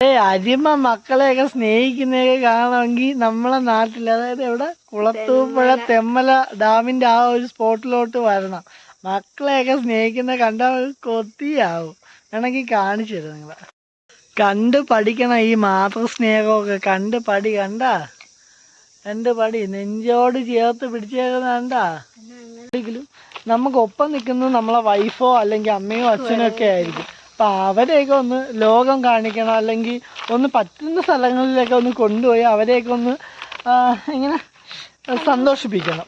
ഏ അരിമ മക്കളെയൊക്കെ സ്നേഹിക്കുന്നതൊക്കെ കാണണമെങ്കിൽ നമ്മളെ നാട്ടിൽ അതായത് എവിടെ? കുളത്തൂപ്പുഴ തെമ്മല ഡാമിന്റെ ആ ഒരു സ്പോട്ടിലോട്ട് വരണം. മക്കളെയൊക്കെ സ്നേഹിക്കുന്ന കണ്ട കൊത്തിയാവും വേണമെങ്കിൽ കാണിച്ചു തരാം നിങ്ങളെ. കണ്ട് പഠിക്കണം ഈ മാതൃസ്നേഹമൊക്കെ കണ്ട് പടി കണ്ട? കണ്ട് പടി നെഞ്ചോട് ചേർത്ത് പിടിച്ചേക്കുന്ന കണ്ടാ? ഒരിക്കലും. നമുക്ക് ഒപ്പം നിൽക്കുന്നത് നമ്മളെ വൈഫോ അല്ലെങ്കിൽ അമ്മയോ അച്ഛനോ ഒക്കെ ആയിരിക്കും. അപ്പൊ അവരെയൊക്കെ ഒന്ന് ലോകം കാണിക്കണം അല്ലെങ്കിൽ ഒന്ന് പറ്റുന്ന സ്ഥലങ്ങളിലൊക്കെ ഒന്ന് കൊണ്ടുപോയി അവരെയൊക്കെ ഒന്ന് ഇങ്ങനെ സന്തോഷിപ്പിക്കണം.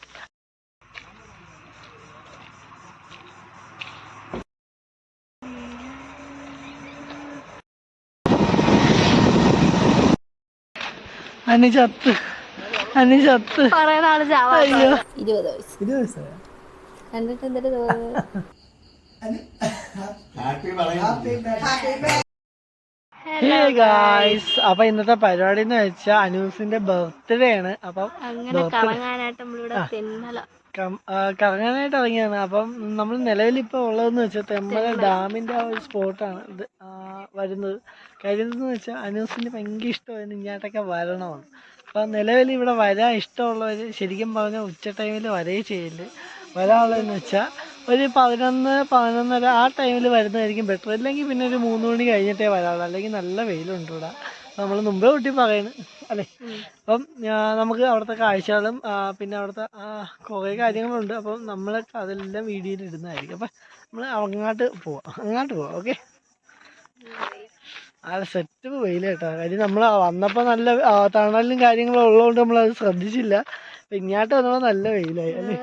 അനി ചത്ത് അനി ചത്ത്. ഇരുപത് വയസ്സ്. ഇരുപത് വയസ്സായോ? കണ്ടിട്ട് എന്തൊരു തോന്നുന്നു ഹേ ഗായ്സ് അപ്പൊ ഇന്നത്തെ പരിപാടി എന്ന് വെച്ചാൽ അനൂസിന്റെ ബർത്ത്ഡേ ആണ്. അപ്പം അങ്ങനെ കറങ്ങാനായിട്ട് ഇറങ്ങിയാണ്. അപ്പം നമ്മൾ നിലവിൽ ഇപ്പൊ ഉള്ളതെന്ന് വെച്ചാൽ തെമ്മല ഡാമിന്റെ ആ ഒരു സ്പോട്ടാണ് ഇത് വരുന്നത്. കാര്യം എന്ന് വെച്ചാൽ അനൂസിന് ഭയങ്കര ഇഷ്ടമായിരുന്നു ഇങ്ങോട്ടൊക്കെ വരണമെന്ന്. അപ്പൊ നിലവിൽ ഇവിടെ വരാൻ ഇഷ്ടമുള്ളവർ ശരിക്കും പറഞ്ഞാൽ ഉച്ച ടൈമിൽ വരേ ചെയ്യില്ല വരാനുള്ളതെന്ന് വെച്ചാൽ ഒരു പതിനൊന്ന് പതിനൊന്നര ആ ടൈമിൽ വരുന്നതായിരിക്കും ബെറ്റർ അല്ലെങ്കിൽ പിന്നെ ഒരു മൂന്ന് മണി കഴിഞ്ഞിട്ടേ വരാറുള്ളൂ അല്ലെങ്കിൽ നല്ല വെയിലുണ്ട് ഇവിടെ നമ്മൾ മുമ്പേ കൂട്ടി പറയണ്. അല്ലേ? അപ്പം നമുക്ക് അവിടുത്തെ കാഴ്ചകളും പിന്നെ അവിടുത്തെ കുറേ കാര്യങ്ങളുണ്ട്. അപ്പം നമ്മൾ അതെല്ലാം വീഡിയോയിൽ ഇടുന്നതായിരിക്കും. അപ്പം നമ്മൾ അങ്ങോട്ട് പോവാം. അങ്ങോട്ട് പോവാം. ഓക്കെ? ആ സെറ്റ് വെയിൽ കേട്ടോ. കാര്യം നമ്മൾ വന്നപ്പോൾ നല്ല തണലും കാര്യങ്ങളും ഉള്ളതുകൊണ്ട് നമ്മൾ അത് ശ്രദ്ധിച്ചില്ല ഇങ്ങോട്ട് വന്നപ്പോൾ നല്ല വെയിലായി. അല്ലേ?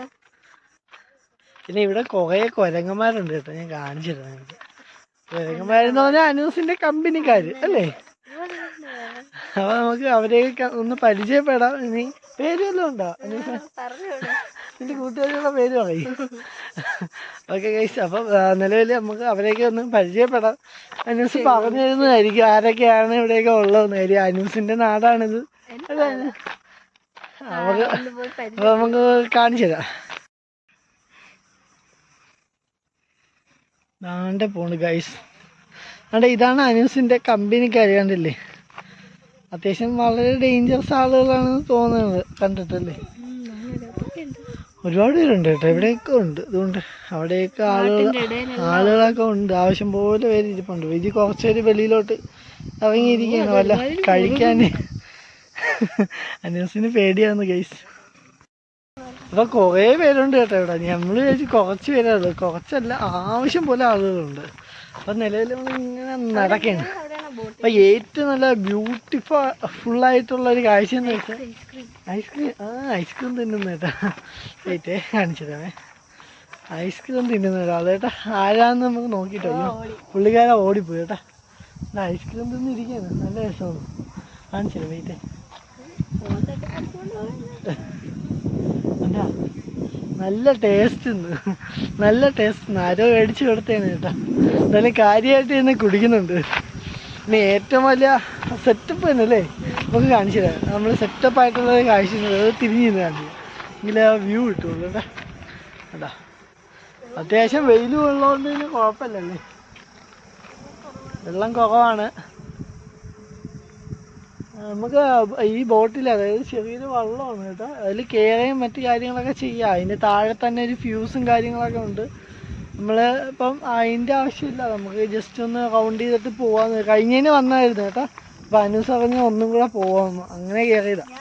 പിന്നെ ഇവിടെ കുറേ കുരങ്ങന്മാരുണ്ട് കേട്ടോ ഞാൻ കാണിച്ചു തരാം നിങ്ങൾക്ക് കുരങ്ങന്മാരെന്ന് പറഞ്ഞാൽ അനൂസിന്റെ കമ്പനിക്കാര് അല്ലേ? അപ്പൊ നമുക്ക് അവരെ ഒന്ന് പരിചയപ്പെടാം. ഇനി പേര് വല്ലതും ഉണ്ടോ? അനൂസ്? എന്റെ നിന്റെ കൂട്ടുകാരികളുടെ പേര് പറയും. ഓക്കെ ഗൈസ് അപ്പം നിലവിൽ നമുക്ക് അവരെയൊക്കെ ഒന്ന് പരിചയപ്പെടാം. അനൂസ് പറഞ്ഞു തരുന്നതായിരിക്കും ആരൊക്കെയാണ് ഇവിടെയൊക്കെ ഉള്ളതെന്ന് കാര്യം. അനൂസിന്റെ നാടാണിത്. അല്ലേ? അപ്പൊ നമുക്ക് കാണിച്ചു തരാം ദാണ്ടെ പോണ് ഗൈസ് അണ്ട ഇതാണ് അനൂസിന്റെ കമ്പനി കണ്ടില്ലേ? അത്യാവശ്യം വളരെ ഡേഞ്ചറസ് ആളുകളാണെന്ന് തോന്നുന്നത് കണ്ടിട്ടല്ലേ. ഒരുപാട് പേരുണ്ട് കേട്ടോ. ഇവിടെയൊക്കെ ഉണ്ട്. അതുകൊണ്ട് അവിടെയൊക്കെ ആളുകൾ ആളുകളൊക്കെ ഉണ്ട്. ആവശ്യം പോലെ പേര് ഇരിപ്പുണ്ട്. ഇത് കുറച്ച് പേര് വെളിയിലോട്ട് ഇറങ്ങിയിരിക്കുകയാണ്. വല്ല കഴിക്കാൻ അനൂസിന് പേടിയാന്ന് ഗൈസ് അപ്പൊ കുറേ പേരുണ്ട് കേട്ടോ ഇവിടെ. നമ്മൾ വിചാരിച്ചു കുറച്ച് പേരേ ഉള്ളൂ. കുറച്ചല്ല ആവശ്യം പോലെ ആളുകളുണ്ട്. അപ്പൊ നിലവിൽ ഇങ്ങനെ ബോട്ട് അപ്പൊ ഏറ്റവും നല്ല ബ്യൂട്ടിഫുൾ ഫുള്ളായിട്ടുള്ള ഒരു കാഴ്ച എന്ന് വെച്ചാൽ ഐസ്ക്രീം. ആ ഐസ്ക്രീം തിന്നുന്ന കേട്ടോ. ഏറ്റേ കാണിച്ചു ഐസ്ക്രീം തിന്നുന്ന ഒരാൾ. കേട്ടാ ആരാന്ന് നമുക്ക് നോക്കിട്ടോ പുള്ളിക്കാരെ ഓടിപ്പോയി കേട്ടാ. ഐസ്ക്രീം തിന്നിരിക്കുന്നു നല്ല രസമാണ്. കാണിച്ചു വെയിറ്റേ. എന്താ നല്ല ടേസ്റ്റ് നല്ല ടേസ്റ്റ് ആരോ മേടിച്ചു കൊടുത്തേന്ന് കേട്ടോ. എന്തായാലും കാര്യമായിട്ട് ഇന്ന് കുടിക്കുന്നുണ്ട്. പിന്നെ ഏറ്റവും വലിയ സെറ്റപ്പ് തന്നെ അല്ലേ? നമുക്ക് കാണിച്ചു തരാം. നമ്മൾ സെറ്റപ്പ് കാണിച്ചിരുന്നത് അത് തിരിഞ്ഞു കാണിച്ചു എങ്കിലേ ആ വ്യൂ കിട്ടുള്ളൂ കേട്ടാ. അതാ അത്യാവശ്യം വെയിലും ഉള്ളതുകൊണ്ട് പിന്നെ കുഴപ്പമില്ലല്ലേ? വെള്ളം കുറവാണ്. നമുക്ക് ഈ ബോട്ടിൽ അതായത് ചെറിയൊരു വള്ളമാണ് കേട്ടോ. അതിൽ കയറുകയും മറ്റു കാര്യങ്ങളൊക്കെ ചെയ്യാം. അതിന്റെ താഴെ തന്നെ ഒരു ഫ്യൂസും കാര്യങ്ങളൊക്കെ ഉണ്ട്. നമ്മൾ ഇപ്പം അതിന്റെ ആവശ്യമില്ല. നമുക്ക് ജസ്റ്റ് ഒന്ന് റൗണ്ട് ചെയ്തിട്ട് പോവാന്ന് കഴിഞ്ഞതിന് വന്നായിരുന്നു കേട്ടോ. അപ്പം അനുസ് പറഞ്ഞ് ഒന്നും കൂടെ പോവാമെന്ന് അങ്ങനെ കയറിയതാണ്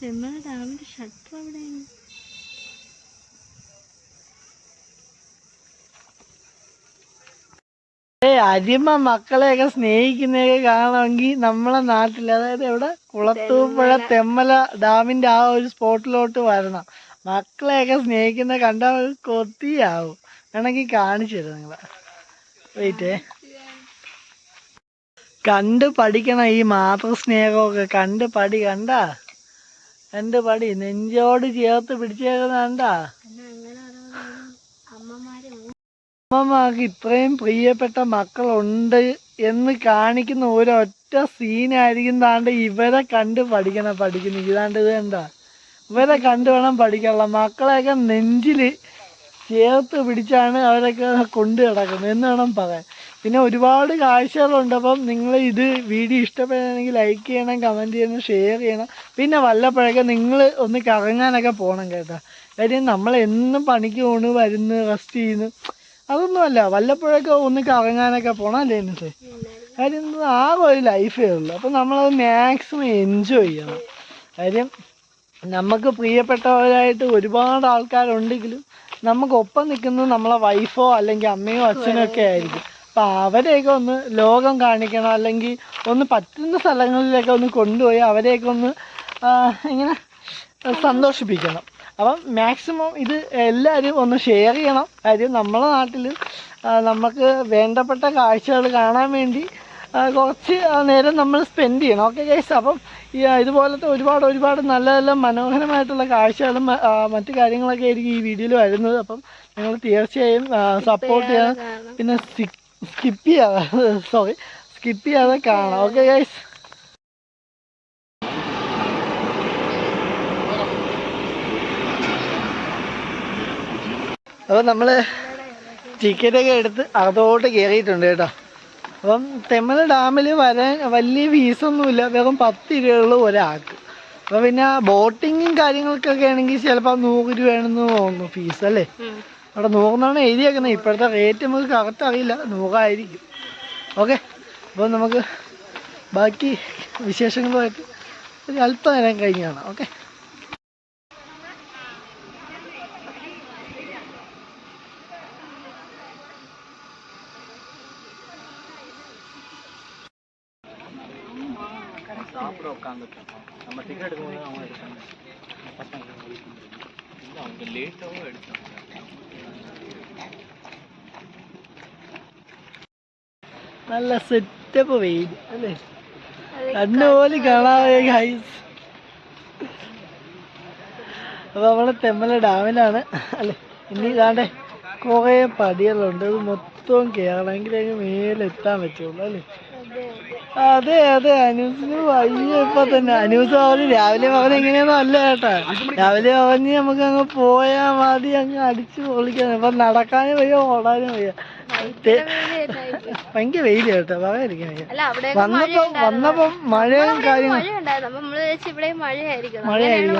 ചെമ്മല ഡാമിന്റെ ഷട്ടർ എവിടെയാണ് ഏ അരിമ മക്കളെയൊക്കെ സ്നേഹിക്കുന്നതൊക്കെ കാണണമെങ്കിൽ നമ്മളെ നാട്ടിൽ അതായത് എവിടെ? കുളത്തൂപ്പുഴ തെമ്മല ഡാമിന്റെ ആ ഒരു സ്പോട്ടിലോട്ട് വരണം. മക്കളെയൊക്കെ സ്നേഹിക്കുന്ന കണ്ട കൊത്തിയാവും വേണമെങ്കിൽ കാണിച്ചു തരാം നിങ്ങളെ. വെയിറ്റേ. കണ്ട് പഠിക്കണം ഈ മാതൃസ്നേഹമൊക്കെ. കണ്ട് പടി കണ്ടാ? കണ്ട് പടി നെഞ്ചോട് ചേർത്ത് പിടിച്ചേക്കുന്ന കണ്ടാ പിന്നെ അങ്ങനെ ഓരോ അമ്മമാര് അമ്മമാർക്ക് ഇത്രയും പ്രിയപ്പെട്ട മക്കളുണ്ട് എന്ന് കാണിക്കുന്ന ഒരൊറ്റ സീനായിരിക്കും താണ്ട് ഇവരെ കണ്ട് പഠിക്കണം പഠിക്കുന്നു. ഇതാണ്ട് ഇത് എന്താ ഇവരെ കണ്ടു വേണം പഠിക്കാനുള്ള. മക്കളെയൊക്കെ നെഞ്ചിൽ ചേർത്ത് പിടിച്ചാണ് അവരൊക്കെ കൊണ്ട് കിടക്കുന്നത് എന്ന് വേണം പറയാൻ. പിന്നെ ഒരുപാട് കാഴ്ചകളുണ്ട്. അപ്പം നിങ്ങൾ ഇത് വീഡിയോ ഇഷ്ടപ്പെടുകയാണെങ്കിൽ ലൈക്ക് ചെയ്യണം കമന്റ് ചെയ്യണം ഷെയർ ചെയ്യണം. പിന്നെ വല്ലപ്പോഴൊക്കെ നിങ്ങൾ ഒന്ന് കറങ്ങാനൊക്കെ പോകണം കേട്ടോ. കാര്യം നമ്മൾ എന്നും പണിക്ക് പോണ് വരുന്നു റെസ്റ്റ് ചെയ്യുന്നു. അതൊന്നുമല്ല വല്ലപ്പോഴൊക്കെ ഒന്ന് കറങ്ങാനൊക്കെ പോകണം അല്ലേ എന്നിട്ട് കാര്യം ആകെ ഒരു ലൈഫേ ഉള്ളൂ. അപ്പം നമ്മളത് മാക്സിമം എൻജോയ് ചെയ്യണം. കാര്യം നമുക്ക് പ്രിയപ്പെട്ടവരായിട്ട് ഒരുപാട് ആൾക്കാരുണ്ടെങ്കിലും നമുക്കൊപ്പം നിൽക്കുന്നത് നമ്മളെ വൈഫോ അല്ലെങ്കിൽ അമ്മയോ അച്ഛനോ ഒക്കെ ആയിരിക്കും. അപ്പം അവരെയൊക്കെ ഒന്ന് ലോകം കാണിക്കണം അല്ലെങ്കിൽ ഒന്ന് പറ്റുന്ന സ്ഥലങ്ങളിലൊക്കെ ഒന്ന് കൊണ്ടുപോയി അവരെയൊക്കെ ഒന്ന് ഇങ്ങനെ സന്തോഷിപ്പിക്കണം. അപ്പം മാക്സിമം ഇത് എല്ലാവരും ഒന്ന് ഷെയർ ചെയ്യണം. കാര്യം നമ്മളെ നാട്ടിൽ നമുക്ക് വേണ്ടപ്പെട്ട കാഴ്ചകൾ കാണാൻ വേണ്ടി കുറച്ച് നേരം നമ്മൾ സ്പെൻഡ് ചെയ്യണം. ഓക്കെ ഗൈസ് അപ്പം ഈ ഇതുപോലത്തെ ഒരുപാട് ഒരുപാട് നല്ല നല്ല മനോഹരമായിട്ടുള്ള കാഴ്ചകളും മറ്റ് മറ്റു കാര്യങ്ങളൊക്കെ ആയിരിക്കും ഈ വീഡിയോയിൽ വരുന്നത്. അപ്പം നിങ്ങൾ തീർച്ചയായും സപ്പോർട്ട് ചെയ്യണം. പിന്നെ സ്കിപ്പ് ചെയ്യാതെ സോറി സ്കിപ്പ് ചെയ്യാതെ കാണാം ഓക്കെ ഗൈസ് അപ്പോൾ നമ്മൾ ടിക്കറ്റൊക്കെ എടുത്ത് അതോട്ട് കയറിയിട്ടുണ്ട് കേട്ടോ. അപ്പം തെമ്മല ഡാമിൽ വരാൻ വലിയ ഫീസൊന്നുമില്ല വെറും പത്ത് രൂപയുള്ള ഒരാൾക്ക്. അപ്പോൾ പിന്നെ ബോട്ടിങ്ങും കാര്യങ്ങൾക്കൊക്കെ ആണെങ്കിൽ ചിലപ്പോൾ നൂറ് രൂപയാണെന്ന് തോന്നുന്നു ഫീസ് അല്ലേ? അവിടെ നൂറിനാണ് എഴുതിയേക്കുന്നത് ഇപ്പോഴത്തെ റേറ്റ് നമുക്ക് കറക്റ്റ് അറിയില്ല നൂറായിരിക്കും. ഓക്കെ അപ്പോൾ നമുക്ക് ബാക്കി വിശേഷങ്ങളുമായിട്ട് ഒരു അല്പനേരം കഴിഞ്ഞാണ് ഓക്കെ നല്ല സെറ്റപ്പ് വെയിൽ അല്ലേ? കണ്ണുപോലെ കാണാതെ ഗൈസ് അപ്പോൾ തെമ്മല ഡാമിലാണ് അല്ലേ? ഇനി ഇതാണ്ടേ കുറേ പടികളുണ്ട്. അത് മൊത്തം കയറണമെങ്കിൽ അങ്ങ് മേലെത്താൻ പറ്റുള്ളൂ അല്ലേ? അതെ അതെ. അനൂസിന് വയ്യ ഇപ്പൊ തന്നെ. അനൂസ് പറഞ്ഞ് രാവിലെ പറഞ്ഞ എങ്ങനെയാണോ അല്ല കേട്ടാ രാവിലെ പറഞ്ഞ് നമുക്ക് അങ്ങ് പോയാ മതി അങ്ങ് അടിച്ചു പൊളിക്കാൻ. ഇപ്പൊ നടക്കാനും വയ്യ ഓടാനും വയ്യ. ഭയങ്കര വെയിൽ കേട്ടോ. പറയാതിരിക്കാൻ വന്നപ്പോ വന്നപ്പം മഴയും ഇവിടെ മഴയായിരിക്കും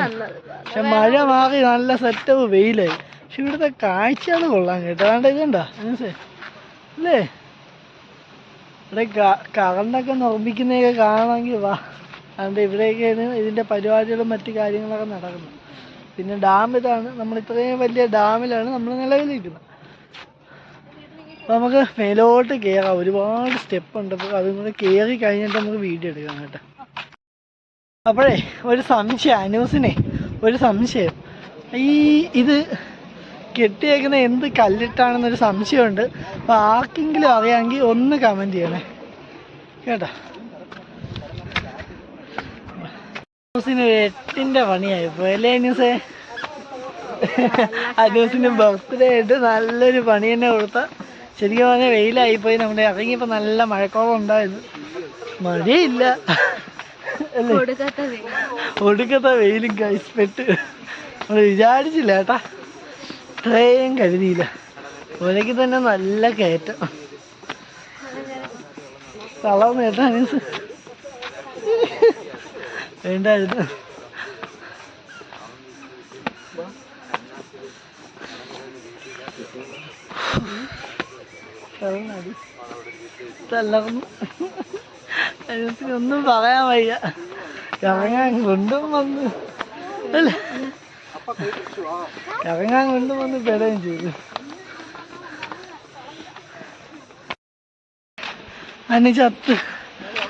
പക്ഷെ മഴ മാറി നല്ല സെറ്റപ്പ് വെയിലായി. പക്ഷെ ഇവിടുത്തെ കാഴ്ചകൾ കൊള്ളാൻ കേട്ടോ. അതാണ്ട് ഇതുണ്ടോ അല്ലേ? ഇവിടെ കറണ്ടൊക്കെ നിർമ്മിക്കുന്നതൊക്കെ കാണണമെങ്കിൽ വാ. അതുകൊണ്ട് ഇവിടെയൊക്കെയാണ് ഇതിന്റെ പരിപാടികളും മറ്റു കാര്യങ്ങളൊക്കെ നടക്കുന്നത്. പിന്നെ ഡാം ഇതാണ്. നമ്മൾ ഇത്രയും വലിയ ഡാമിലാണ് നമ്മൾ നിലവിലിരിക്കുന്നത്. നമുക്ക് മേലോട്ട് കയറാം ഒരുപാട് സ്റ്റെപ്പ് ഉണ്ട്. അപ്പോൾ അതും കൂടെ കയറി കഴിഞ്ഞിട്ട് നമുക്ക് വീഡിയോ എടുക്കാം കേട്ടോ. അപ്പോഴേ ഒരു സംശയം അനൂസിനെ ഒരു സംശയം. ഈ ഇത് കെട്ടിയേക്കുന്ന എന്ത് കല്ലിട്ടാണെന്നൊരു സംശയമുണ്ട്. അപ്പോൾ ആർക്കെങ്കിലും അറിയാമെങ്കിൽ ഒന്ന് കമന്റ് ചെയ്യണേ. കേട്ടോ. അനൂസിന് ഒരു എട്ടിന്റെ പണിയായി. പോയല്ലേ അനൂസേ? അനൂസിന് ബർത്ത്ഡേ ആയിട്ട് നല്ലൊരു പണി തന്നെ കൊടുത്ത ശരിക്കും പറഞ്ഞാൽ വെയിലായിപ്പോയി. നമ്മുടെ ഇറങ്ങിയപ്പോൾ നല്ല മഴക്കോളം ഉണ്ടായിരുന്നു മഴയില്ല. ഒടുക്കത്തെ വെയിലും കഴിച്ചിട്ട് നമ്മൾ വിചാരിച്ചില്ല ഏട്ടാ. ഇത്രയും കരുതിയില്ല. ഒരയ്ക്ക് തന്നെ നല്ല കയറ്റം. തളർന്നു കേട്ടാ മീൻസ് വേണ്ടായിരുന്നു. തളർന്നു ഒന്നും പറയാൻ വയ്യ. കറങ്ങാൻ കൊണ്ടും വന്ന് അല്ല. കറങ്ങാൻ കൊണ്ടും വന്ന് പെടുകയും ചെയ്തു. അനി ചത്ത്.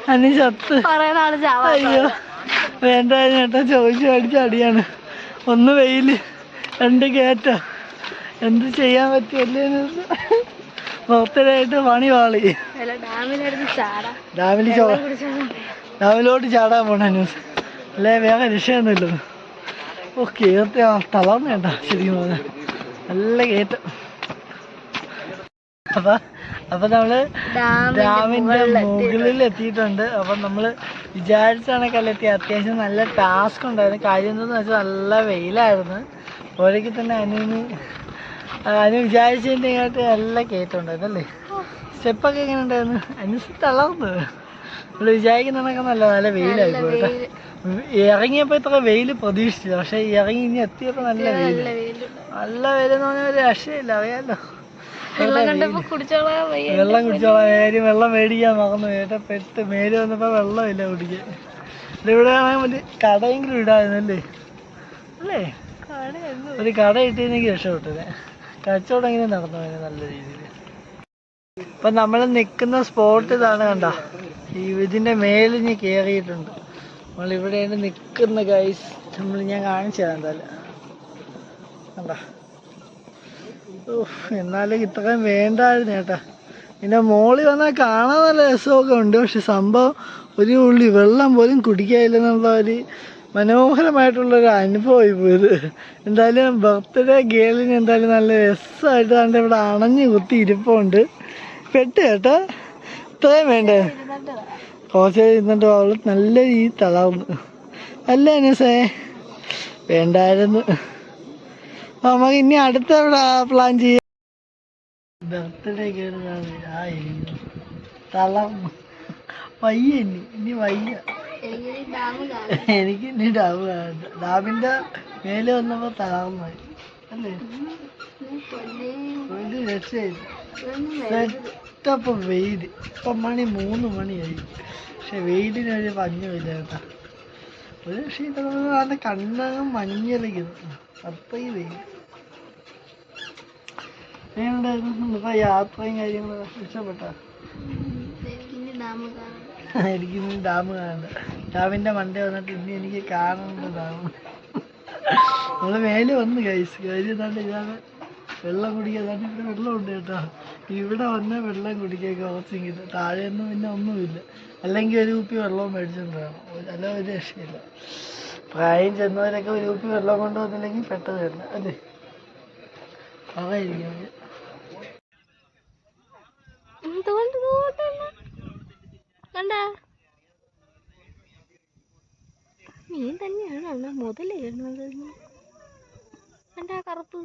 അനി ചത്ത്. അയ്യോ. വേണ്ട ചേട്ടാ ചോദിച്ചു അടിച്ച അടിയാണ്. ഒന്ന് വെയിൽ രണ്ട് കേറ്റ. എന്ത് ചെയ്യാൻ പറ്റിയല്ലേ ബർത്ത്ഡേ പണി വാളി ഡാമിൽ ഡാമിലോട്ട് ചാടാൻ പോണ ന്യൂസ് അല്ലേ വേറെ രക്ഷയൊന്നുമില്ലല്ലോ. ഓ കയറ്റ തളർന്നു കേട്ടാ ശരിക്കും പറഞ്ഞാൽ നല്ല കയറ്റം അപ്പൊ അപ്പൊ നമ്മൾ ഡാമിന്റെ മുകളിൽ എത്തിയിട്ടുണ്ട്. അപ്പൊ നമ്മൾ വിചാരിച്ച കണക്കല്ല എത്തി അത്യാവശ്യം നല്ല ടാസ്ക് ഉണ്ടായിരുന്നു. കാര്യം എന്താന്ന് വെച്ചാൽ നല്ല വെയിലായിരുന്നു. ഒരേക്ക് തന്നെ അനുവിന് അതിന് വിചാരിച്ചതിന്റെ ഇങ്ങോട്ട് നല്ല കയറ്റമുണ്ടായിരുന്നല്ലേ സ്റ്റെപ്പൊക്കെ എങ്ങനെ ഉണ്ടായിരുന്നു? അനുസരിച്ച് തളർന്നു. നമ്മൾ വിചാരിക്കുന്നതൊക്കെ നല്ല നല്ല വെയിലായി പോയിട്ട് ഇറങ്ങിയപ്പോൾ ഇത്ര വെയിൽ പ്രതീക്ഷിച്ചു പക്ഷെ ഇറങ്ങി ഇനി എത്തിയപ്പോൾ നല്ല വെയിൽ നല്ല വെയിൽ നല്ല വെയിലെന്ന് പറഞ്ഞാൽ ഒരു രക്ഷയില്ല അറിയാലോ. വെള്ളം കുടിച്ചോളാം കാര്യം വെള്ളം മേടിക്കാൻ മറന്നു. കേട്ടോ പെട്ട് മേൽ വന്നപ്പോൾ വെള്ളമില്ല കുടിക്കാൻ. ഇവിടെ ആണെങ്കിൽ കടയെങ്കിലും ഇടായിരുന്നല്ലേ? അല്ലേ? ഒരു കട ഇട്ടിരുന്നെങ്കിൽ രക്ഷപ്പെട്ടത് കച്ചവടം ഇങ്ങനെ നടന്നു പോയത് നല്ല രീതിയിൽ. ഇപ്പൊ നമ്മൾ നിൽക്കുന്ന സ്പോട്ട് ഇതാണ് കണ്ട. മേലിൽ ഞാൻ കയറിയിട്ടുണ്ട് നമ്മൾ ഇവിടെയാണ് നിൽക്കുന്ന ഗൈസ് നമ്മൾ ഞാൻ കാണിച്ചു തരാം എന്തായാലും. കണ്ട? എന്നാലും ഇത്രയും വേണ്ടായിരുന്നു ചേട്ടാ പിന്നെ മോളി വന്നാൽ കാണാൻ നല്ല രസമൊക്കെ ഉണ്ട്. പക്ഷെ സംഭവം ഒരു ഉള്ളി വെള്ളം പോലും കുടിക്കാനില്ലെന്നുള്ള ഒരു മനോഹരമായിട്ടുള്ളൊരു അനുഭവമായി പോയത് എന്തായാലും ബർത്ത്ഡേ ഗേളിന് എന്തായാലും നല്ല രസമായിട്ട് കണ്ട് ഇവിടെ അണഞ്ഞു കുത്തി ഇരിപ്പുണ്ട്. പെട്ട് കേട്ടോ? ഇത്രയും വേണ്ടേ? കുറച്ച് ഇരുന്നിട്ട് അവൾ നല്ല രീതി തളർന്നു. അല്ല അനുസേ? വേണ്ടായിരുന്നു. നമുക്ക് ഇനി അടുത്ത പ്ലാൻ ചെയ്യാം. ബർത്ത്ഡേ കേടുകയാണ് തളർന്നു. വയ്യ ഇനി. ഇനി വയ്യ. എനിക്ക് ഇനി ഡാം ഡാമിന്റെ മേലെ വന്നപ്പോ താമായി. അല്ലേ? ഒരു രക്ഷയില്ല. സെറ്റപ്പ് വെയിൽ. ഇപ്പൊ മണി മൂന്ന് മണിയായി. പക്ഷെ വെയിലിനൊരു വരില്ല കേട്ടാ. ഒരു രക്ഷയില്ല. നല്ല കണ്ണകം മഞ്ഞളിക്കുന്നു അത്രയും വെയിൽ എങ്ങനെയുണ്ടായിരുന്നു? നമുക്ക് യാത്രയും കാര്യങ്ങളൊക്കെ ഇഷ്ടപ്പെട്ടാ? ഡാം എനിക്ക് ഇന്ന് ഡാം കാണണ്ട ഡാമിന്റെ മണ്ട വന്നിട്ട് ഇനി എനിക്ക് കാണണ്ട ഡാം. നമ്മൾ മേലെ വന്ന് കഴിച്ചു കാര്യം എന്താണ്ട് വെള്ളം കുടിക്കാതാണ്ട് ഇവിടെ വെള്ളമുണ്ട് കേട്ടോ. ഇവിടെ വന്ന് വെള്ളം കുടിക്കാൻ കുറച്ചെങ്കിൽ താഴെയൊന്നും പിന്നെ ഒന്നുമില്ല. അല്ലെങ്കിൽ ഒരു കുപ്പി വെള്ളവും മേടിച്ചിട്ടുണ്ടാവും അല്ല ഒരു രക്ഷയില്ല. പ്രായം ചെന്നവരൊക്കെ ഒരു കുപ്പി വെള്ളം കൊണ്ടുവന്നില്ലെങ്കിൽ പെട്ടത് തന്നെ അല്ലേ? പറയായിരിക്കും എന്തുകൊണ്ട് കണ്ടാ? മീൻ തന്നെയാണ് അണ്ണാ കേറുന്നത് കണ്ടാ കറുപ്പ്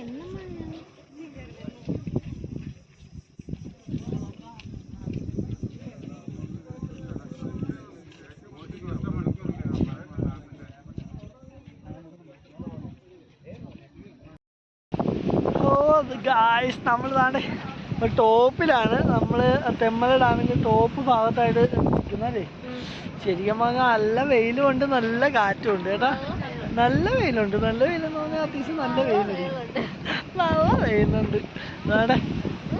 എന്നും മഴയാണ്. ഓ ഗായ്സ് നമ്മൾ ഇപ്പൊ ടോപ്പിലാണ്. നമ്മൾ തെമ്മല ഡാമിന്റെ ടോപ്പ് ഭാഗത്തായിട്ട് നിൽക്കുന്നല്ലേ. ശരിക്കും പറഞ്ഞാൽ നല്ല വെയിലും ഉണ്ട് നല്ല കാറ്റും ഉണ്ട് കേട്ടാ. നല്ല വെയിലുണ്ട്. നല്ല വെയിലെന്ന് പറഞ്ഞാൽ അത്യാവശ്യം നല്ല വെയിലുണ്ട് നല്ല വെയിലുണ്ട്. അതാണ്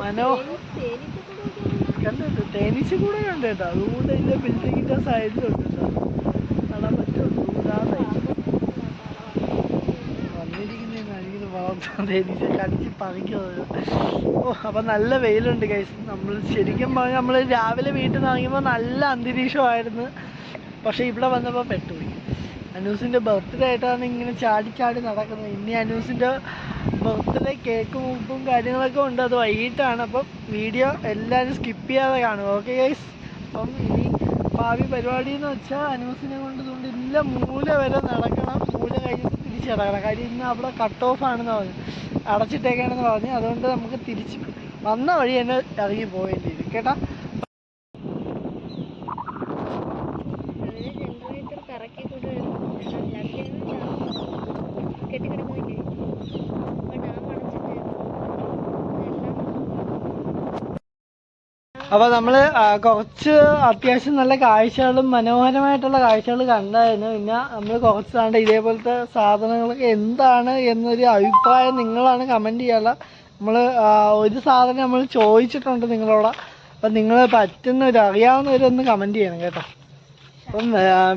മനോ കണ്ടു തേനീച്ച കൂടെ ഉണ്ട് കേട്ടോ. അതുകൊണ്ട് അതിന്റെ ബിൽഡിങ്ങിന്റെ സൈഡിലുണ്ട് കേട്ടോ കാണാൻ പറ്റുള്ളൂ ആ സൈഡിൽ കടിച്ച് പറിക്കുന്നത് ഓ അപ്പൊ നല്ല വെയിലുണ്ട് കൈസ് നമ്മൾ ശരിക്കും പറഞ്ഞാൽ നമ്മൾ രാവിലെ വീട്ടിൽ നിന്ന് ഇറങ്ങുമ്പോൾ നല്ല അന്തരീക്ഷമായിരുന്നു. പക്ഷെ ഇവിടെ വന്നപ്പോൾ പെട്ടുപോയി. അനൂസിന്റെ ബർത്ത്ഡേ ആയിട്ടാണ് ഇങ്ങനെ ചാടി ചാടി നടക്കുന്നത്. ഇനി അനൂസിന്റെ ബർത്ത്ഡേ കേക്ക് മുമ്പും കാര്യങ്ങളൊക്കെ ഉണ്ട്. അത് വൈകിട്ടാണ്. അപ്പം വീഡിയോ എല്ലാവരും സ്കിപ്പ് ചെയ്യാതെ കാണും ഓക്കെ ഗൈസ് അപ്പം ഇനി ഭാവി പരിപാടി എന്ന് വെച്ചാൽ അനൂസിനെ കൊണ്ട് ഇല്ല. മൂല വരെ നടക്കണം. മൂല കഴിഞ്ഞ് തിരിച്ചിടക്കണം കാര്യം ഇന്ന് അവിടെ കട്ട് ഓഫ് ആണെന്ന് പറഞ്ഞു. അടച്ചിട്ടേക്കാണെന്ന് പറഞ്ഞു. അതുകൊണ്ട് നമുക്ക് തിരിച്ച് വന്ന വഴി തന്നെ ഇറങ്ങി പോകേണ്ടി വരും. കേട്ടാ അതിന് ജനറേറ്റർ കറക്കി കൊണ്ടുവരും കെട്ടിക്കിടക്കുന്നില്ലേ അപ്പൊ ഡാം അടച്ചിട്ട് അപ്പൊ നമ്മൾ ആ, കുറച്ച് അത്യാവശ്യം നല്ല കാഴ്ചകളും മനോഹരമായിട്ടുള്ള കാഴ്ചകൾ കണ്ടായിരുന്നു. പിന്നെ നമ്മൾ കുറച്ച് താണ്ട് ഇതേപോലത്തെ സാധനങ്ങളൊക്കെ എന്താണ് എന്നൊരു അഭിപ്രായം നിങ്ങളാണ് കമന്റ് ചെയ്യാനുള്ള. നമ്മൾ ഒരു സാധനം നമ്മൾ ചോദിച്ചിട്ടുണ്ട് നിങ്ങളോട്. അപ്പം നിങ്ങൾ പറ്റുന്നവർ അറിയാവുന്നവരൊന്ന് കമന്റ് ചെയ്യണം കേട്ടോ. അപ്പം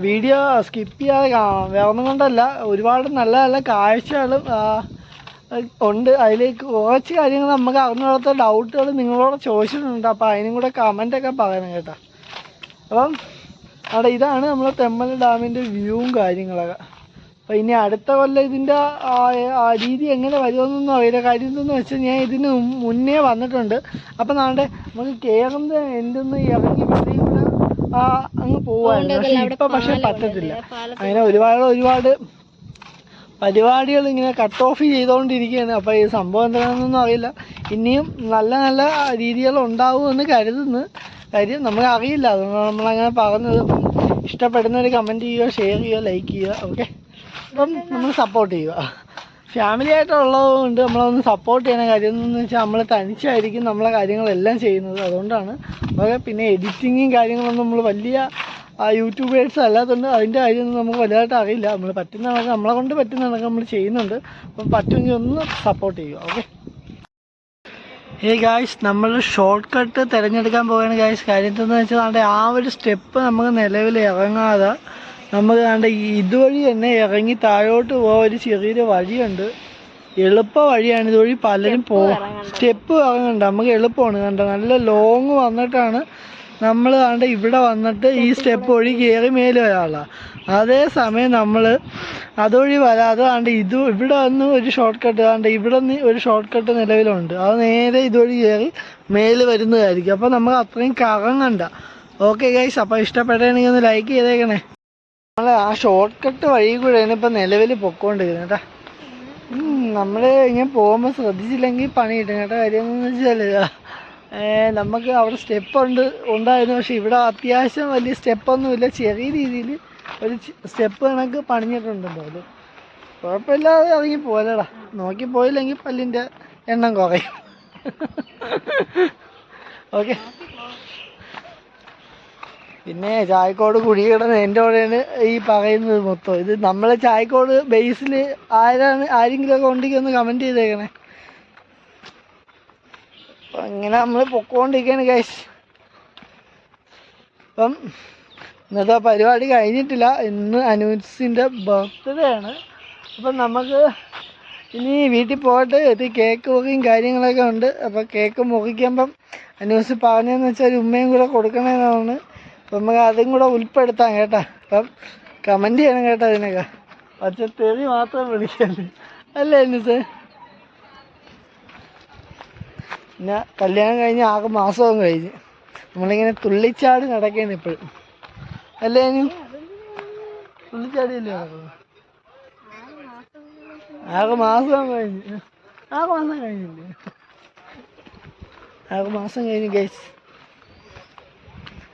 വീഡിയോ സ്കിപ്പ് ചെയ്യാതെ കാണാം. വേറെ ഒന്നും കൊണ്ടല്ല. ഒരുപാട് നല്ല നല്ല കാഴ്ചകളും ഉണ്ട്. അതിലേക്ക് കുറച്ച് കാര്യങ്ങൾ നമുക്ക് അറിഞ്ഞുകൊടുത്ത ഡൗട്ടുകൾ നിങ്ങളോട് ചോദിച്ചിട്ടുണ്ട്. അപ്പോൾ അതിനും കൂടെ കമന്റൊക്കെ പറയണം കേട്ടോ. അപ്പം അവിടെ ഇതാണ് നമ്മൾ തെമ്മൽ ഡാമിന്റെ വ്യൂവും കാര്യങ്ങളൊക്കെ. അപ്പോൾ ഇനി അടുത്ത കൊല്ലം ഇതിന്റെ രീതി എങ്ങനെ വരുമെന്നൊന്നും അറിയില്ല. കാര്യം എന്തെന്ന് വെച്ചാൽ ഞാൻ ഇതിന് മുന്നേ വന്നിട്ടുണ്ട്. അപ്പം നാളെ നമുക്ക് കയറുന്ന എന്തെന്ന് ഇറങ്ങി വെളിയിൽ കൂടെ ആ അങ്ങ് പോവായിരുന്നു. പക്ഷെ ഇപ്പം പക്ഷെ പറ്റത്തില്ല. അങ്ങനെ ഒരുപാട് ഒരുപാട് പരിപാടികൾ ഇങ്ങനെ കട്ട് ഓഫ് ചെയ്തുകൊണ്ടിരിക്കുകയാണ് അപ്പോൾ ഈ സംഭവം എന്താണെന്നൊന്നും അറിയില്ല. ഇനിയും നല്ല നല്ല രീതികൾ ഉണ്ടാവുമെന്ന് കരുതുന്നു. കാര്യം നമുക്ക് അറിയില്ല. അതുകൊണ്ടാണ് നമ്മളങ്ങനെ പറഞ്ഞത്. ഇഷ്ടപ്പെടുന്നവർ കമന്റ് ചെയ്യുക ഷെയർ ചെയ്യുക ലൈക്ക് ചെയ്യുക. ഓക്കെ അപ്പം നമ്മൾ സപ്പോർട്ട് ചെയ്യുക. ഫാമിലി ആയിട്ടുള്ളതുകൊണ്ട് നമ്മളൊന്ന് സപ്പോർട്ട് ചെയ്യുന്ന കാര്യം എന്ന് വെച്ചാൽ നമ്മൾ തനിച്ചായിരിക്കും നമ്മളെ കാര്യങ്ങളെല്ലാം ചെയ്യുന്നത്. അതുകൊണ്ടാണ്. അപ്പോൾ പിന്നെ എഡിറ്റിങ്ങും കാര്യങ്ങളൊന്നും നമ്മൾ വലിയ യൂട്യൂബേഴ്സ് അല്ലാത്തതുകൊണ്ട് അതിന്റെ കാര്യമൊന്നും നമുക്ക് വലുതായിട്ട് അറിയില്ല. നമ്മൾ പറ്റുന്ന കണക്ക് നമ്മളെ കൊണ്ട് പറ്റുന്ന കണക്ക് നമ്മൾ ചെയ്യുന്നുണ്ട്. അപ്പം പറ്റുമെങ്കിൽ ഒന്ന് സപ്പോർട്ട് ചെയ്യുക ഓക്കെ ഏ ഗായ്സ് നമ്മൾ ഷോർട്ട് കട്ട് തിരഞ്ഞെടുക്കാൻ പോവുകയാണ് ഗായ്സ് കാര്യം എന്താണെന്ന് വെച്ചാൽ നമ്മുടെ ആ ഒരു സ്റ്റെപ്പ് നമുക്ക് നിലവിൽ ഇറങ്ങാതെ നമുക്ക് കണ്ട ഇതുവഴി തന്നെ ഇറങ്ങി താഴോട്ട് പോകാൻ ഒരു ചെറിയൊരു വഴിയുണ്ട്. എളുപ്പ വഴിയാണ് ഇതുവഴി പലരും പോ സ്റ്റെപ്പ് ഇറങ്ങണ്ട. നമുക്ക് എളുപ്പമാണ്. കണ്ട? നല്ല ലോങ് വന്നിട്ടാണ് നമ്മൾ ആണ്ട് ഇവിടെ വന്നിട്ട് ഈ സ്റ്റെപ്പ് വഴി കയറി മേലെ വരാനുള്ള അതേസമയം നമ്മൾ അതുവഴി വരാതെ ആണ്ട് ഇത് ഇവിടെ വന്ന് ഒരു ഷോർട്ട് കട്ട് ആണ്ട് ഇവിടെ നിന്ന് ഒരു ഷോർട്ട് കട്ട് നിലവിലുണ്ട്. അത് നേരെ ഇതുവഴി കയറി മേലെ വരുന്നതായിരിക്കും. അപ്പോൾ നമ്മൾ അത്രയും കറങ്ങണ്ട. ഓക്കെ ഗൈസ് അപ്പോൾ ഇഷ്ടപ്പെട്ടാണെങ്കിൽ ഒന്ന് ലൈക്ക് ചെയ്തേക്കണേ. നമ്മൾ ആ ഷോർട്ട് കട്ട് വഴി കൂടെയാണ് ഇപ്പം നിലവിൽ പൊക്കോണ്ടിരിക്കുന്നത് കേട്ടോ നമ്മൾ ഇങ്ങനെ പോകുമ്പോൾ ശ്രദ്ധിച്ചില്ലെങ്കിൽ പണി കിട്ടും കേട്ടോ. കാര്യം എന്ന് വെച്ചാൽ നമുക്ക് അവിടെ സ്റ്റെപ്പ് ഉണ്ട് ഉണ്ടായിരുന്നു. പക്ഷേ ഇവിടെ അത്യാവശ്യം വലിയ സ്റ്റെപ്പൊന്നുമില്ല. ചെറിയ രീതിയിൽ ഒരു സ്റ്റെപ്പ് കണക്ക് പണിഞ്ഞിട്ടുണ്ടല്ലോ അത്. കുഴപ്പമില്ലാതെ ഇറങ്ങി പോലടാ നോക്കി പോയില്ലെങ്കിൽ പല്ലിന്റെ എണ്ണം കുറയും. ഓക്കെ. പിന്നെ ചായക്കോട് കുഴികിടന്ന് എന്റെ കൂടെയാണ് ഈ പറയുന്നത് മൊത്തം. ഇത് നമ്മളെ ചായക്കോട് ബേസിൽ ആരാണ് ആരെങ്കിലുമൊക്കെ ഉണ്ടെങ്കിൽ ഒന്ന് കമന്റ് ചെയ്തേക്കണേ. അപ്പം ഇങ്ങനെ നമ്മൾ പൊക്കോണ്ടിരിക്കുകയാണ് ഗൈസ് അപ്പം ഇന്നത്തെ പരിപാടി കഴിഞ്ഞിട്ടില്ല. ഇന്ന് അനൂസിന്റെ ബർത്ത്ഡേ ആണ്. അപ്പം നമുക്ക് ഇനി വീട്ടിൽ പോയിട്ട് ഇത് കേക്ക് മുറിയും കാര്യങ്ങളൊക്കെ ഉണ്ട്. അപ്പോൾ കേക്ക് മുറിക്കുമ്പം അനൂസ് പറഞ്ഞതെന്ന് വെച്ചാൽ ഒരു ഉമ്മയും കൂടെ കൊടുക്കണമെന്നാണ് അപ്പം നമുക്ക് അതും കൂടെ ഉൾപ്പെടുത്താം കേട്ടാ. അപ്പം കമന്റ് ചെയ്യണം കേട്ടോ അതിനൊക്കെ പച്ച തെറി മാത്രം വിളിക്കല്ലേ? അല്ലേ അനൂസ്? പിന്നെ കല്യാണം കഴിഞ്ഞ് ആകെ മാസവും കഴിഞ്ഞ്. നമ്മളിങ്ങനെ തുള്ളിച്ചാടി നടക്കുകയാണ് ഇപ്പോഴും. അല്ലേ തുള്ളിച്ചാടിയല്ലേ നടക്കുന്നത് ആകെ മാസം കഴിഞ്ഞ്. ആകെ മാസം കഴിഞ്ഞില്ലേ? ആകെ മാസം കഴിഞ്ഞ് ഗൈസ്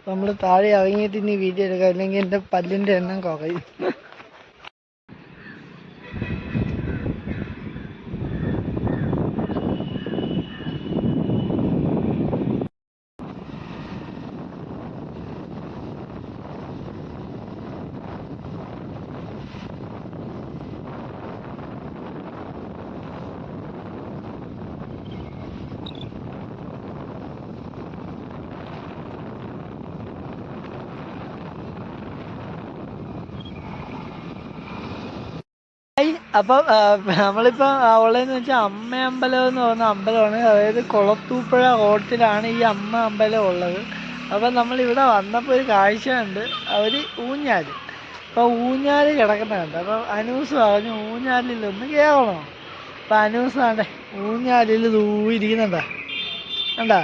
നമ്മൾ താഴെ ഇറങ്ങിയിട്ട് ഇനി വീഡിയോ എടുക്കാം. അല്ലെങ്കിൽ എന്റെ പല്ലിന്റെ എണ്ണം കുറയും. അപ്പം നമ്മളിപ്പോൾ അവളെന്ന് വെച്ചാൽ അമ്മ അമ്പലം എന്ന് പറഞ്ഞ അമ്പലമാണ്. അതായത് കുളത്തൂപ്പുഴ റോട്ടിലാണ് ഈ അമ്മ അമ്പലം ഉള്ളത്. അപ്പൊ നമ്മൾ ഇവിടെ വന്നപ്പോൾ ഒരു കാഴ്ച ഉണ്ട് അവർ ഊഞ്ഞാൽ അപ്പോൾ ഊഞ്ഞാൽ കിടക്കുന്നുണ്ട്. അപ്പം അനൂസ് പറഞ്ഞു ഊഞ്ഞാലിൽ ഒന്ന് കയറണോ അപ്പം അനൂസ് ആണ്ടെ ഊഞ്ഞാലിൽ തൂയിരിക്കുന്നുണ്ടാ കണ്ടാ?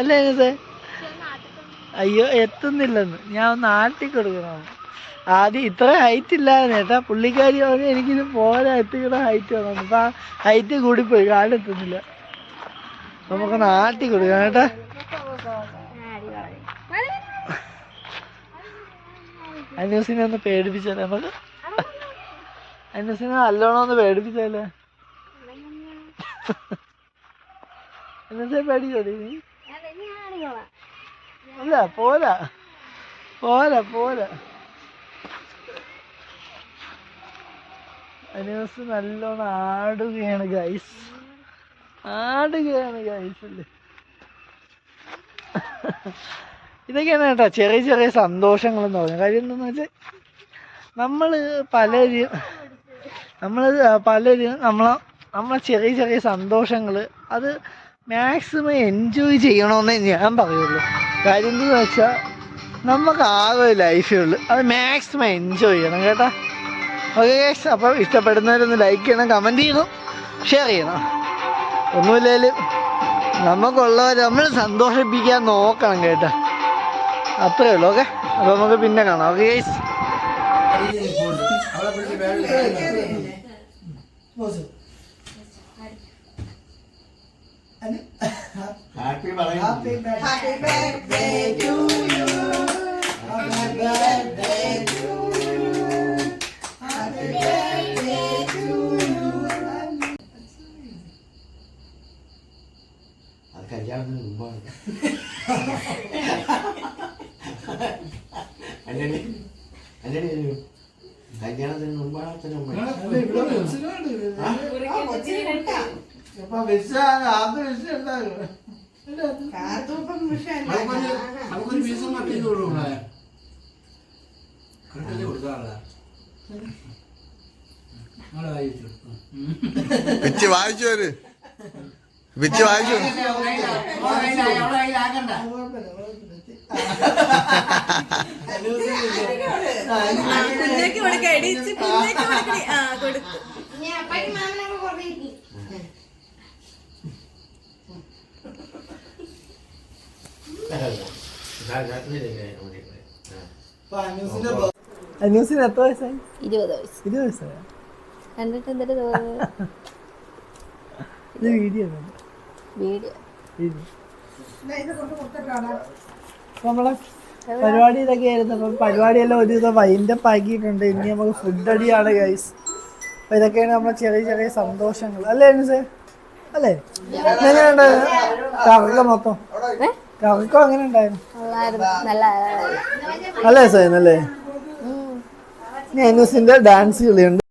അല്ലേ അനൂസേ? അയ്യോ എത്തുന്നില്ലെന്ന്. ഞാൻ ഒന്ന് ആട്ടി കൊടുക്കണം ആദ്യം ഇത്ര ഹൈറ്റ് ഇല്ലായിരുന്നു കേട്ടാ. പുള്ളിക്കാരി പറഞ്ഞു എനിക്കിത് പോരാ എത്തിക്കുന്ന ഹൈറ്റ് വന്നു അപ്പൊ ആ ഹൈറ്റ് കൂടിപ്പോയി കാലെത്തുന്നില്ല നമുക്ക് നാട്ടി കൊടുക്കാം കേട്ടാ. അന്യൂസിനെ ഒന്ന് പേടിപ്പിച്ചാലേ നമുക്ക്? അന്യൂസിനെ നല്ലോണം ഒന്ന് പേടിപ്പിച്ചാലേ? അന്യൂസിനെ പേടിച്ചോടി നീ? അല്ല പോരാ. പോരാ പോരാ. അനൂസ് നല്ലോണം ആടുകയാണ് ഗൈസ് ആടുകയാണ് ഗൈസ് അല്ലേ ഇതൊക്കെയാണ് കേട്ടോ ചെറിയ ചെറിയ സന്തോഷങ്ങളെന്ന് പറഞ്ഞു കാര്യം എന്താണെന്ന് വെച്ചാൽ നമ്മൾ പലരും നമ്മൾ പലരും നമ്മളെ നമ്മളെ ചെറിയ ചെറിയ സന്തോഷങ്ങൾ അത് മാക്സിമം എൻജോയ് ചെയ്യണമെന്നേ ഞാൻ പറയുള്ളൂ. കാര്യം എന്താണെന്ന് വെച്ചാൽ നമുക്ക് ആകെ ലൈഫേ ഉള്ളൂ. അത് മാക്സിമം എൻജോയ് ചെയ്യണം കേട്ടോ? ഓക്കെ ഗൈസ് അപ്പോൾ ഇഷ്ടപ്പെടുന്നവരൊന്ന് ലൈക്ക് ചെയ്യണം കമന്റ് ചെയ്യണം ഷെയർ ചെയ്യണം. ഒന്നുമില്ലേലും നമുക്കുള്ളവർ നമ്മൾ സന്തോഷിപ്പിക്കാൻ നോക്കണം കേട്ടോ. അത്രേ ഉള്ളൂ ഓക്കെ അപ്പോൾ നമുക്ക് പിന്നെ കാണാം. ഓക്കെ ഗൈസ് ഹാപ്പി to അത് കല്യാണത്തിന് മുമ്പാണ് അല്ലടി അല്ലടി അല്ലു കല്യാണത്തിന് മുമ്പാണ് അച്ഛനും നമുക്കൊരു പീസും കൊടുക്കണേ കട്ടല്ലേ കൊടുക്കാറില്ല വായിച്ചു വായിച്ചു വര് പിച്ച് വായിച്ചു കുഞ്ഞാക്ക് കൊടുക്ക എടിച്ച് കുഞ്ഞാക്ക് കൊടുക്കണേ ആ കൊടുത്തു ന്യൂസിന് എത്ര വയസ്സായി ഇരുപത് വയസ്സ് ഇരുപത് വയസ്സായ കണ്ടിട്ട് എന്തൊരു വീഡിയോ നമ്മളെ പരിപാടി ഇതൊക്കെ ആയിരുന്നു. അപ്പം പരിപാടിയെല്ലാം ഒരു വിധം വൈൻഡപ്പ് ആക്കിയിട്ടുണ്ട് ഇനി നമുക്ക് ഫുഡ് അടിയാണ് ഗൈസ് അപ്പം ഇതൊക്കെയാണ് നമ്മളെ ചെറിയ ചെറിയ സന്തോഷങ്ങൾ. അല്ലേ അനുസേ? അല്ലേ? എങ്ങനെയുണ്ട്? കറക്കം മൊത്തം. കറക്കം അങ്ങനെ ഉണ്ടായിരുന്നു. നല്ല അല്ലേ ഇനി അനുസിന്റെ ഡാൻസ് കളിയുണ്ട്.